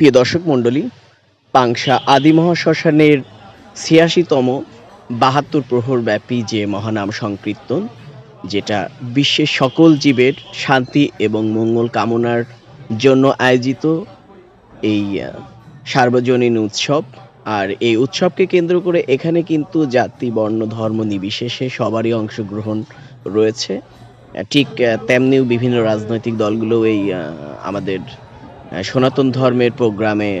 প্রিয় দর্শক মণ্ডলী, পাংশা আদি মহাশ্মশানের ছিয়াশিতম বাহাত্তর প্রহর ব্যাপী যে মহানাম সংকীর্তন, যেটা বিশ্বের সকল জীবের শান্তি এবং মঙ্গল কামনার জন্য আয়োজিত এই সার্বজনীন উৎসব। আর এই উৎসবকে কেন্দ্র করে এখানে কিন্তু জাতি, বর্ণ, ধর্ম নির্বিশেষে সবারই অংশগ্রহণ রয়েছে। ঠিক তেমনিও বিভিন্ন রাজনৈতিক দলগুলো এই আমাদের সনাতন ধর্মের প্রোগ্রামে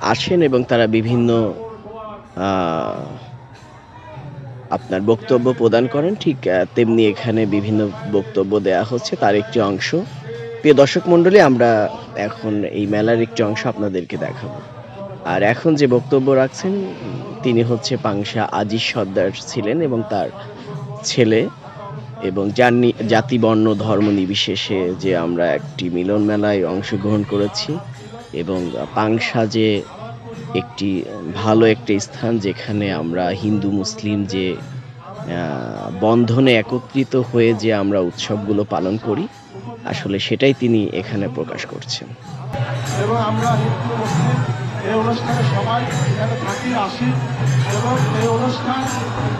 আসেন এবং তারা বিভিন্ন আপনার বক্তব্য প্রদান করেন। ঠিক তেমনি এখানে বিভিন্ন বক্তব্য দেয়া হচ্ছে। তার একটি অংশ। প্রিয় দর্শক মণ্ডলী, আমরা এখন এই মেলার একটি অংশ আপনাদেরকে দেখাবো। আর এখন যে বক্তব্য রাখছেন, তিনি হচ্ছে পাংশা আজিজ সর্দার ছিলেন এবং তার ছেলে এবং জাতি, বর্ণ, ধর্ম নির্বিশেষে যে আমরা একটি মিলন মেলায় অংশগ্রহণ করেছি এবং পাংশা যে একটি ভালো একটি স্থান যেখানে আমরা হিন্দু, মুসলিম যে বন্ধনে একত্রিত হয়ে যে আমরা উৎসবগুলো পালন করি, আসলে সেটাই তিনি এখানে প্রকাশ করছেন। এবং আমরা এই অনুষ্ঠানে সবাই এখানে থাকি, আসি। এবং এই অনুষ্ঠান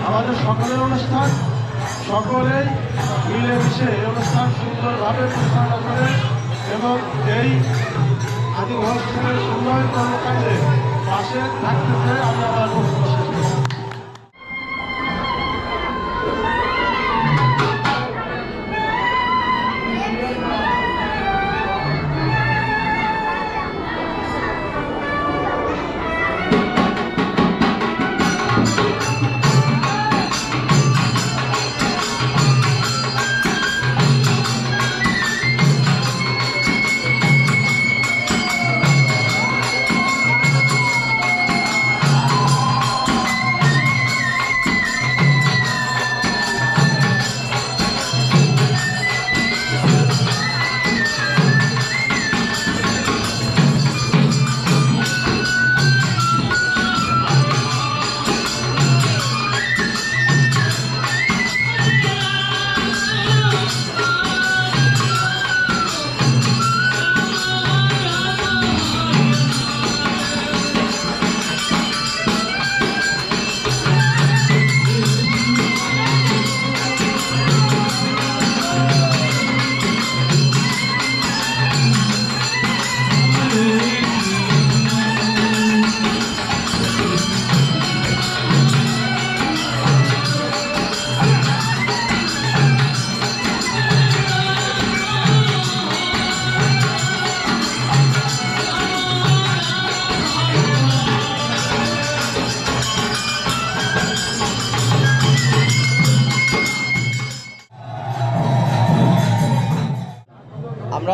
আমাদের সকলের অনুষ্ঠান। সকলেই মিলেমিশে এই অনুষ্ঠান সুন্দরভাবে পরিচালনা করে এবং এই আদি অনুষ্ঠানের উন্নয়ন কর্মকাণ্ডে পাশে থাকতে চাই আমি আমার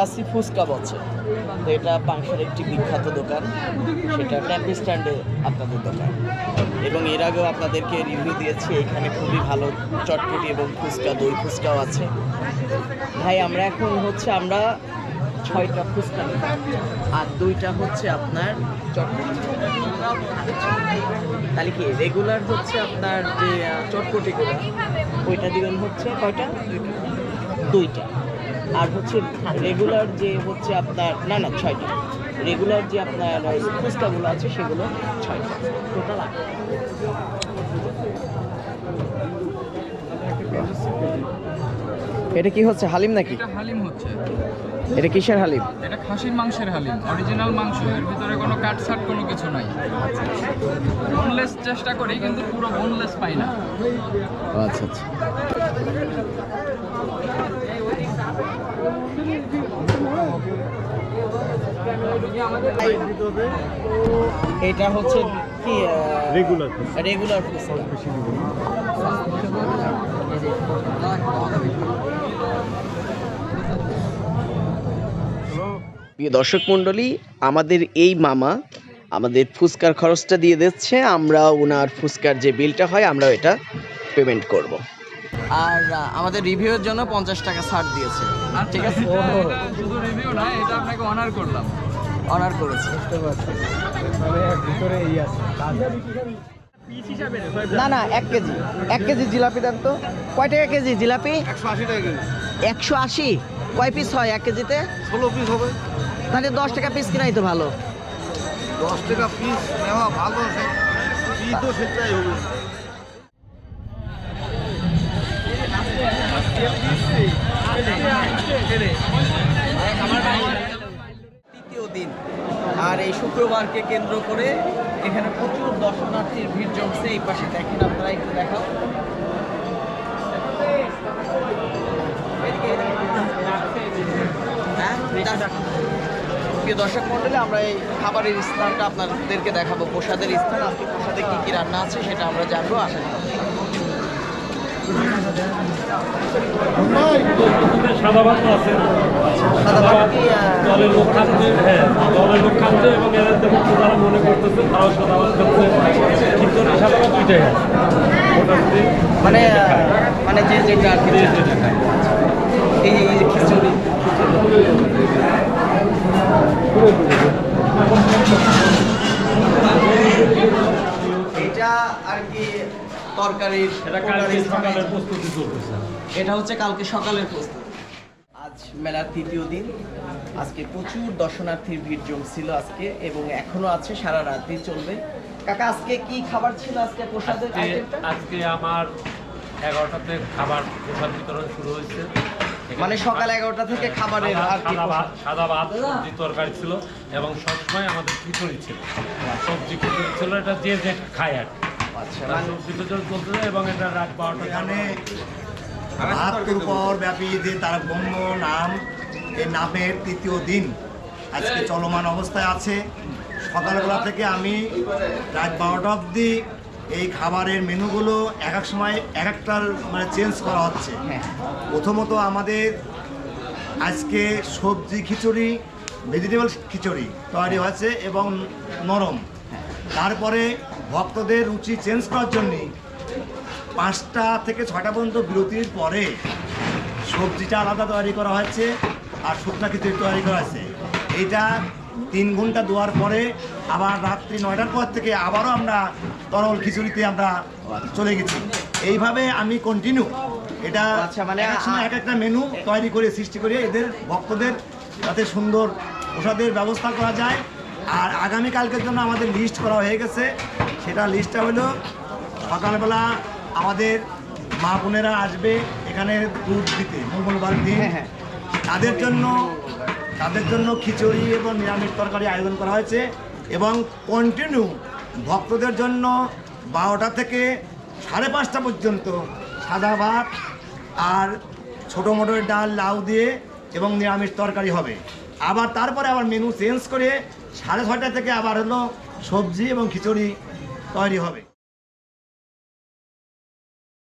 আছি ফুচকা বলছে। তো এটা পাংশার একটি বিখ্যাত দোকান। সেটা ট্যাম্পি স্ট্যান্ডে আপনাদের দোকান। এবং এর আগেও আপনাদেরকে রিভিউ দিয়েছি, এখানে খুবই ভালো চটপটি এবং ফুচকা, দই ফুচকাও আছে। ভাই, আমরা এখন হচ্ছে, আমরা ছয়টা ফুচকা আর দুইটা হচ্ছে আপনার চটপটি। তাহলে কি রেগুলার হচ্ছে আপনার যে চটপটিগুলো? ওইটা দিবেন হচ্ছে কয়টা? দুইটা। আর হচ্ছে রেগুলার যে হচ্ছে আপনার না না ছয়টা। রেগুলার যে আপনার ফুচকাগুলো আছে সেগুলো ছয়টা। টোটাল আট। এটা কি হচ্ছে হালিম নাকি? এটা হালিম হচ্ছে। এটা কিসের হালিম? এটা খাসির মাংসের হালিম। অরিজিনাল মাংস এর ভিতরে কোনো কাট সাট কোনো কিছু নাই। বোনলেস চেষ্টা করি কিন্তু পুরো বোনলেস পাই না। আচ্ছা আচ্ছা। এটা হচ্ছে কি রেগুলার রেগুলার প্রিয় দর্শক মণ্ডলী আমাদের এই মামা আমাদের ফুচকার খরচটা দিয়ে দিচ্ছে আমরা ওনার ফুচকার যে বিলটা হয় আমরা এটা পেমেন্ট করব। আর আমাদের রিভিউয়ের জন্য পঞ্চাশ টাকা ছাড় দিয়েছে। ঠিক আছে। শুধু রিভিউ না এটা আপনাকে অনার করলাম। অনার করেছে। না না এক কেজি। এক কেজি জিলাপি দেন তো। কয় টাকা কেজি জিলাপি? একশো আশি। টাকা কেজি একশো আশি কয় পিস হয় এক কেজিতে? ষোলো পিস হবে। তাহলে দশ টাকা পিস কিনাই তো ভালো। দশ টাকা পিস নেওয়া ভালো তো সেটাই হবে। তৃতীয় দিন। আর এই শুক্রবারকে কেন্দ্র করে এখানে প্রচুর দর্শনার্থীর ভিড় জমছে। এই পাশে দেখেন আপনারা, একটু দেখাও। হ্যাঁ। প্রিয় দর্শক মন্ডলী, আমরা এই খাবারের স্থানটা আপনাদেরকে দেখাবো। প্রসাদের স্থান, আজকে প্রসাদে কী কী রান্না আছে সেটা আমরা জানব। আসেন সাদা ভাত আছে। দলের লোক খাচ্ছে হ্যাঁ দলের লোক খাচ্ছে এবং যারা মনে করতেছে তারাও সাদা ভাত খাচ্ছে কিন্তু সাদা ভাত দুইটাই আছে। মোটামুটি মানে মানে যে যেটা আর কি এই খিচুড়ি। এটা আর কি তরকারির এটা প্রস্তুতি চলতেছে। হচ্ছে কালকে সকালের প্রস্তুতি। আজ মেলার তৃতীয় দিন। আজকে প্রচুর দর্শনার্থীর ভিড় জমছিল আজকে এবং এখনও আছে সারা রাতই চলবে। কাকা আজকে কি খাবার ছিল? আজকে প্রসাদের আজকে আজকে আমার এগারোটাতে খাবার প্রসাদ বিতরণ শুরু হয়েছে। মানে সকাল এগারোটা থেকে খাবারের আর কি সাদা ভাত সাদা ভাত সবজি তরকারি ছিল এবং সবসময় আমাদের খিচুড়ি ছিল। সবজি খিচুড়ি ছিল এটা যে যে খায় আর কি। এবং এটা রাত বারোটা এখানে বাহাত্তর পর ব্যাপী যে তার ব্রহ্ম নাম এই নামের তৃতীয় দিন আজকে চলমান অবস্থায় আছে। সকালবেলা থেকে আমি রাত বারোটা অবধি এই খাবারের মেনুগুলো এক এক সময় এক একটার মানে চেঞ্জ করা হচ্ছে। হ্যাঁ। প্রথমত আমাদের আজকে সবজি খিচুড়ি ভেজিটেবল খিচুড়ি তৈরি হয়েছে এবং নরম। তারপরে ভক্তদের রুচি চেঞ্জ করার জন্যে পাঁচটা থেকে ছটা পর্যন্ত বিরতির পরে সবজিটা আলাদা তৈরি করা হয়েছে আর শুকনা খিচুড়ি তৈরি করা হয়েছে। এইটা তিন ঘণ্টা দেওয়ার পরে আবার রাত্রি নয়টার পর থেকে আবারও আমরা তরল খিচুড়িতে আমরা চলে গেছি। এইভাবে আমি কন্টিনিউ এটা আচ্ছা, মানে এক এক এক একটা মেনু তৈরি করে সৃষ্টি করে এদের ভক্তদের যাতে সুন্দর প্রসাদের ব্যবস্থা করা যায়। আর আগামীকালকের জন্য আমাদের লিস্ট করা হয়ে গেছে। সেটা লিস্টটা হলো সকালবেলা আমাদের মা বোনেরা আসবে এখানে দুধ দিতে মঙ্গলবার দিন হ্যাঁ, হ্যাঁ। তাদের জন্য তাদের জন্য খিচুড়ি এবং নিরামিষ তরকারি আয়োজন করা হয়েছে এবং কন্টিনিউ ভক্তদের জন্য বারোটা থেকে সাড়ে পাঁচটা পর্যন্ত সাদা ভাত আর ছোটো মোটর ডাল লাউ দিয়ে এবং নিরামিষ তরকারি হবে আবার তারপরে আবার মেনু চেঞ্জ করে সাড়ে ছয়টা থেকে আবার হলো সবজি এবং খিচুড়ি তৈরি হবে।